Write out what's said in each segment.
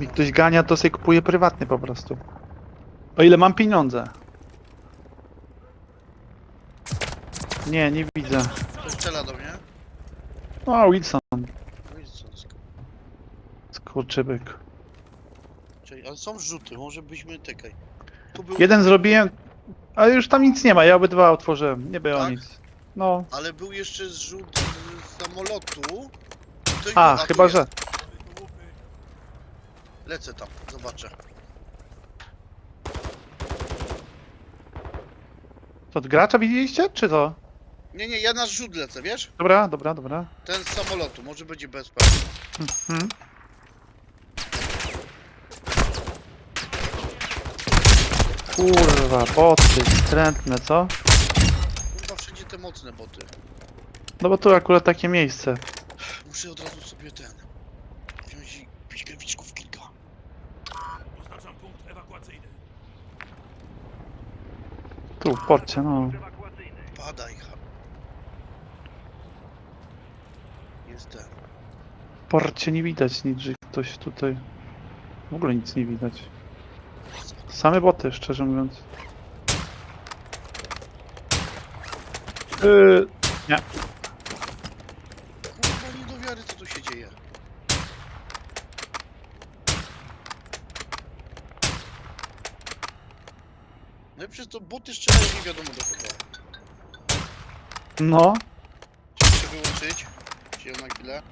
Mi ktoś gania, to sobie kupuje prywatny po prostu. O ile mam pieniądze. Nie, nie widzę. Ktoś strzela do mnie. O, Wilson. Wilson, sk- Skurczybyk. Czekaj, ale są rzuty, może byśmy. Tu był, Jeden zrobiłem, ale już tam nic nie ma, ja obydwa otworzyłem. Nie było Tak? nic. No. ale był jeszcze zrzut z samolotu. Ktoś A, był- tu chyba jest. że. Lecę tam, zobaczę. To od gracza widzieliście, czy to? Nie, nie, ja na zrzut lecę, wiesz? Dobra, dobra, dobra. Ten z samolotu, może będzie bezpek. Mhm. Kurwa, boty, wstrętne, co? Kurwa, wszędzie te mocne boty. No bo tu akurat takie miejsce. Muszę od razu sobie ten... Wziąć i Tu, w porcie, no. Padaj, ha. Jest ten. W porcie nie widać nic, że ktoś tutaj... W ogóle nic nie widać. Same boty, szczerze mówiąc. Yy, Kurwa, nie do wiary, co tu się dzieje. No i przez to boty strzelają nie wiadomo do kogo. no. Chcę wyłączyć. Się na chwilę.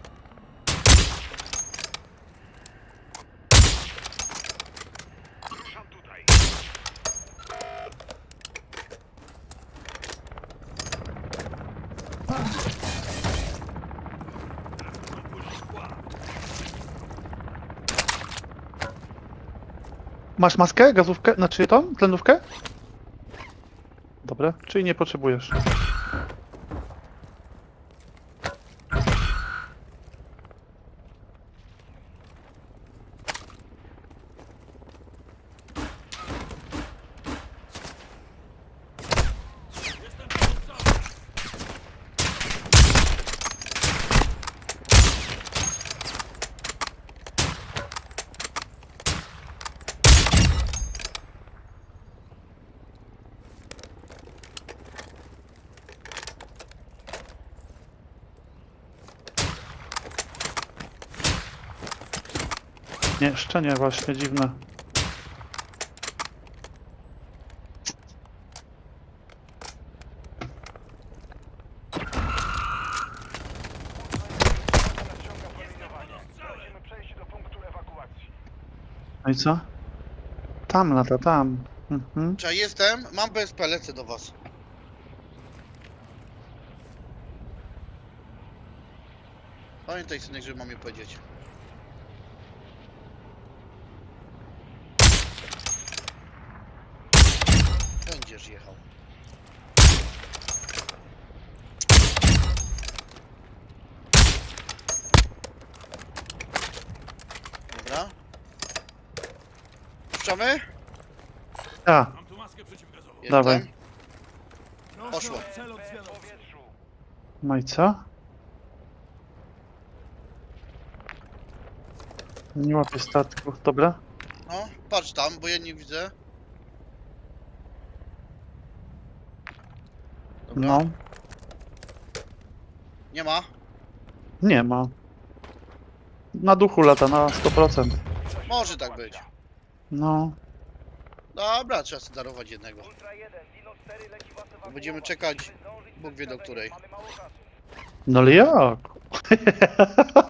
Masz maskę, gazówkę, znaczy tą, tlenówkę? Dobra, czyli nie potrzebujesz. Nie, jeszcze nie, właśnie, dziwne. Musimy przejść do punktu ewakuacji. No i co? Tam lata, tam. Mhm. Cześć, jestem. Mam BSP, lecę do was. Pamiętaj, synek, że mam je powiedzieć. Będziesz jechał. Dobra. Puszczamy? A, Mam tu maskę przeciwgazową. Jestem. Dawaj. Poszło. Cel powietrzu. no i co? Nie łapię statków, dobra? No, patrz tam, bo ja nie widzę. No, Nie ma. nie ma. Na duchu lata, na 100%. Może tak być. No, Dobra, trzeba sobie darować jednego. Ultra 1, Dino 4 leci was ewakuować. Będziemy czekać, Bóg wie do której. Mamy mało czasu. no ale jak?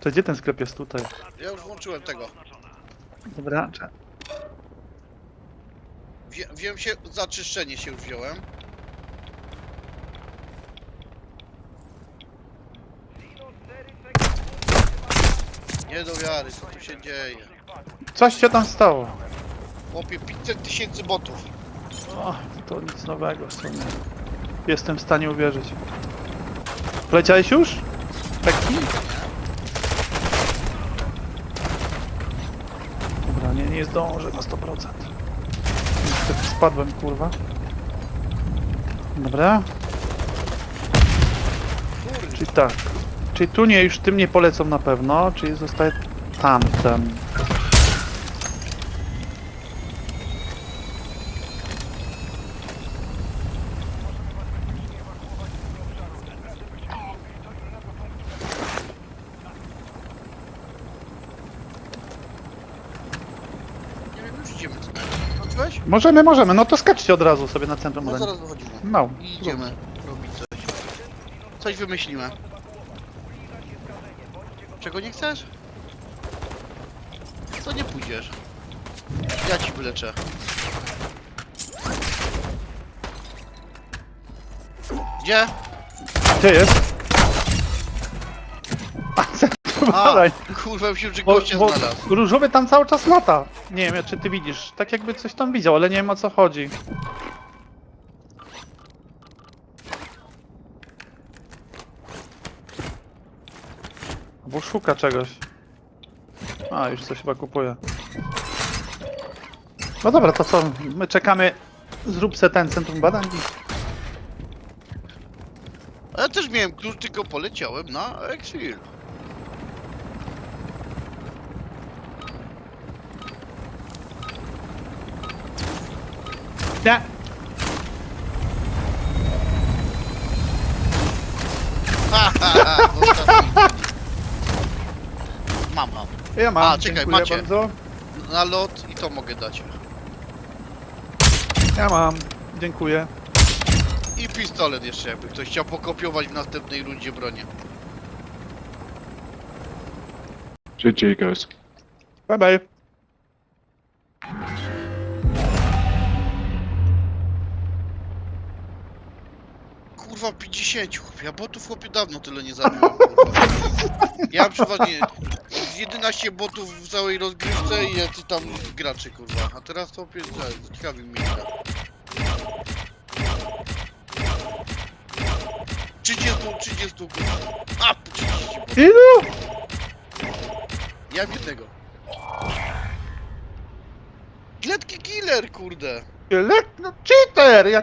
To gdzie ten sklep jest tutaj? Ja już włączyłem tego. Dobra, cze- Wzię, wziąłem się, za czyszczenie się już wziąłem. Nie do wiary, co tu się dzieje. coś się tam stało. Chłopie, 500 tysięcy botów. O, to nic nowego w sumie. Jestem w stanie uwierzyć. Poleciałeś już? Taki? Dobra, nie, nie zdążę na 100%. Niestety spadłem, kurwa. Dobra. Czyli tak. Czyli tu nie, już tym nie polecą na pewno, czyli zostaje tamten. Możemy, możemy. No to skaczcie od razu sobie na centrum. No zaraz dochodzimy. No. I idziemy robić coś. Coś wymyśliłem. Czego nie chcesz? To nie pójdziesz. Ja ci wyleczę. Gdzie? Gdzie jest? A, kurwa, myślałem, że Bo, gościa bo znalazł. różowy tam cały czas lata. Nie wiem, czy ty widzisz. Tak jakby coś tam widział, ale nie wiem o co chodzi. Bo szuka czegoś. A, już coś chyba kupuje. No dobra, to co? My czekamy. Zrób se ten centrum badań. A ja też miałem klucz, tylko poleciałem na Exfil. Nie. Ha, ha, ha. Ja mam. A, czekaj, dziękuję macie. bardzo. Na lot i to mogę dać. Ja mam. Dziękuję. I pistolet jeszcze, jakby ktoś chciał pokopiować w następnej rundzie bronię. GG, guys. Bye bye. Kurwa, 50, chłopie, ja botów chłopie dawno tyle nie zabiłem, kurwa. Ja przeważnie 11 botów w całej rozgrywce i jacy tam gracze, kurwa. A teraz to tak, ciekawi mnie. gra. 30, 30, kurwa. A, 30 botów. Ilu? Ja jednego. Kletki killer, kurde. Le... No, cheater! Jak